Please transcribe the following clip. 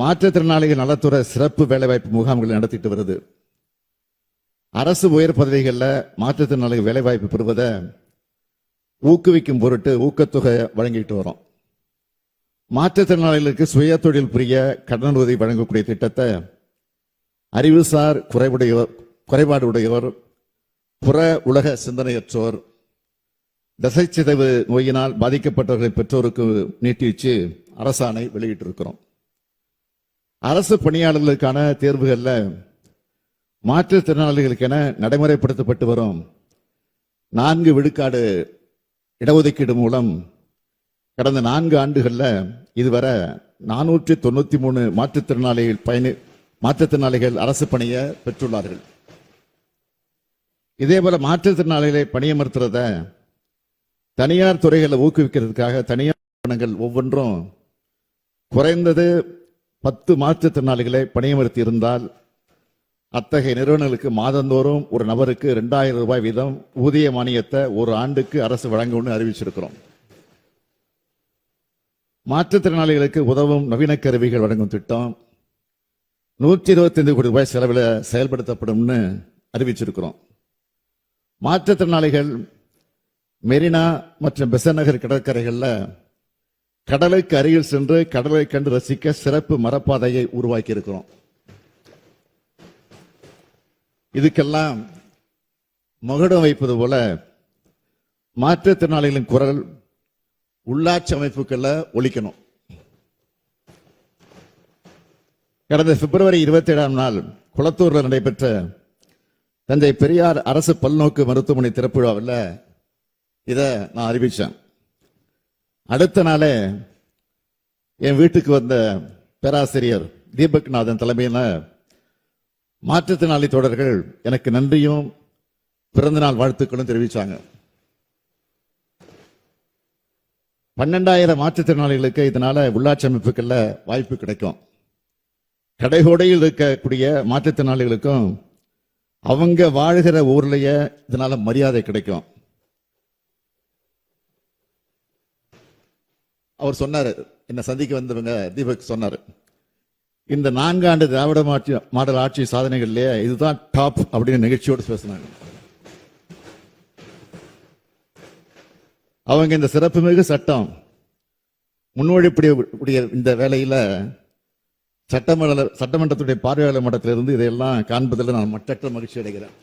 மாற்றுத்திறனாளிகள் நலத்துறை சிறப்பு வேலைவாய்ப்பு முகாம்களை நடத்திட்டு வருது. அரசு உயர் பதவிகளில் மாற்றுத்திறனாளிகள் வேலைவாய்ப்பு பெறுவதை ஊக்குவிக்கும் பொருட்டு ஊக்கத்தொகை வழங்கிட்டு வரோம். மாற்றுத்திறனாளிகளுக்கு சுய தொழில் புரிய கடன் உதவி வழங்கக்கூடிய திட்டத்தை அறிவுசார் குறைவுடையோர் குறைபாடு உடையோர் புற உலக சிந்தனையற்றோர் தசைச்சிதைவு நோயினால் பாதிக்கப்பட்டவர்களின் பெற்றோருக்கு நீட்டி வச்சு அரசாணை வெளியிட்டிருக்கிறோம். அரசு பணியாளர்களுக்கான தேர்வுகளில் மாற்றுத்திறனாளிகளுக்கென நடைமுறைப்படுத்தப்பட்டு வரும் நான்கு விழுக்காடு இடஒதுக்கீடு மூலம் கடந்த நான்கு ஆண்டுகளில் இதுவரை நானூற்றி தொண்ணூத்தி மூணு மாற்றுத்திறனாளிகள் பயணி மாற்றுத்திறனாளிகள் அரசு பணியை பெற்றுள்ளார்கள். இதே போல மாற்றுத்திறனாளிகளை பணியமர்த்துறத தனியார் துறைகளை ஊக்குவிக்கிறதுக்காக தனியார் நிறுவனங்கள் ஒவ்வொன்றும் குறைந்தது பத்து மாற்றுத்திறனாளிகளை பணியமர்த்தி இருந்தால் அத்தகைய நிறுவனங்களுக்கு மாதந்தோறும் ஒரு நபருக்கு ரெண்டாயிரம் ரூபாய் வீதம் ஊதிய மானியத்தை ஒரு ஆண்டுக்கு அரசு வழங்கும்னு அறிவிச்சிருக்கிறோம். மாற்றுத்திறனாளிகளுக்கு உதவும் நவீன கருவிகள் வழங்கும் திட்டம் நூற்றி இருபத்தைந்து கோடி ரூபாய் செலவில் செயல்படுத்தப்படும்னு அறிவிச்சிருக்கிறோம். மாற்றுத்திறனாளிகள் மெரினா மற்றும் பெசநகர் கடற்கரைகளில் கடலுக்கு அருகில் சென்று கடலை கண்டு ரசிக்க சிறப்பு மரப்பாதையை உருவாக்கி இருக்கிறோம் இதுக்கெல்லாம் மகுடம் வைப்பது போல மாற்றுத்திறனாளிகளின் குரல் உள்ளாட்சி அமைப்புகள்ல ஒழிக்கணும் கடந்த பிப்ரவரி இருபத்தி ஏழாம் நாள் குளத்தூரில் நடைபெற்ற தந்தை பெரியார் அரசு பல்நோக்கு மருத்துவமனை திறப்பு விழாவில் இதை நான் அறிவித்தேன் அடுத்த நாளே என் வீட்டுக்கு வந்த பேராசிரியர் தீபக்நாதன் தலைமையில தலைமையில் மாற்றுத்திறனாளி தோழர்கள் எனக்கு நன்றியும் பிறந்தநாள் வாழ்த்துக்களும் தெரிவிச்சாங்க. பன்னெண்டாயிரம் மாற்றுத்திறனாளிகளுக்கு இதனால உள்ளாட்சி அமைப்புகள்ல வாய்ப்பு கிடைக்கும். கடைகோடையில் இருக்கக்கூடிய மாற்றுத்திறனாளிகளுக்கும் அவங்க வாழ்கிற ஊர்லயே இதனால மரியாதை கிடைக்கும். அவர் சொன்னார் என்னை சந்திக்க வந்தவங்க தீபக் சொன்னார். இந்த நான்காண்டு திராவிட மாட்சி மாடல் ஆட்சி சாதனைகள்லயே இதுதான் டாப் அப்படின்னு நிகழ்ச்சியோடு பேசினாங்க. அவங்க இந்த சிறப்புமிகு சட்டம் முன்மொழிப்படைய இந்த வேலையில சட்டமன்ற சட்டமன்றத்துடைய பார்வையாளர் மட்டத்திலிருந்து இதையெல்லாம் காண்பதில் நான் மற்ற மகிழ்ச்சி அடைகிறேன்.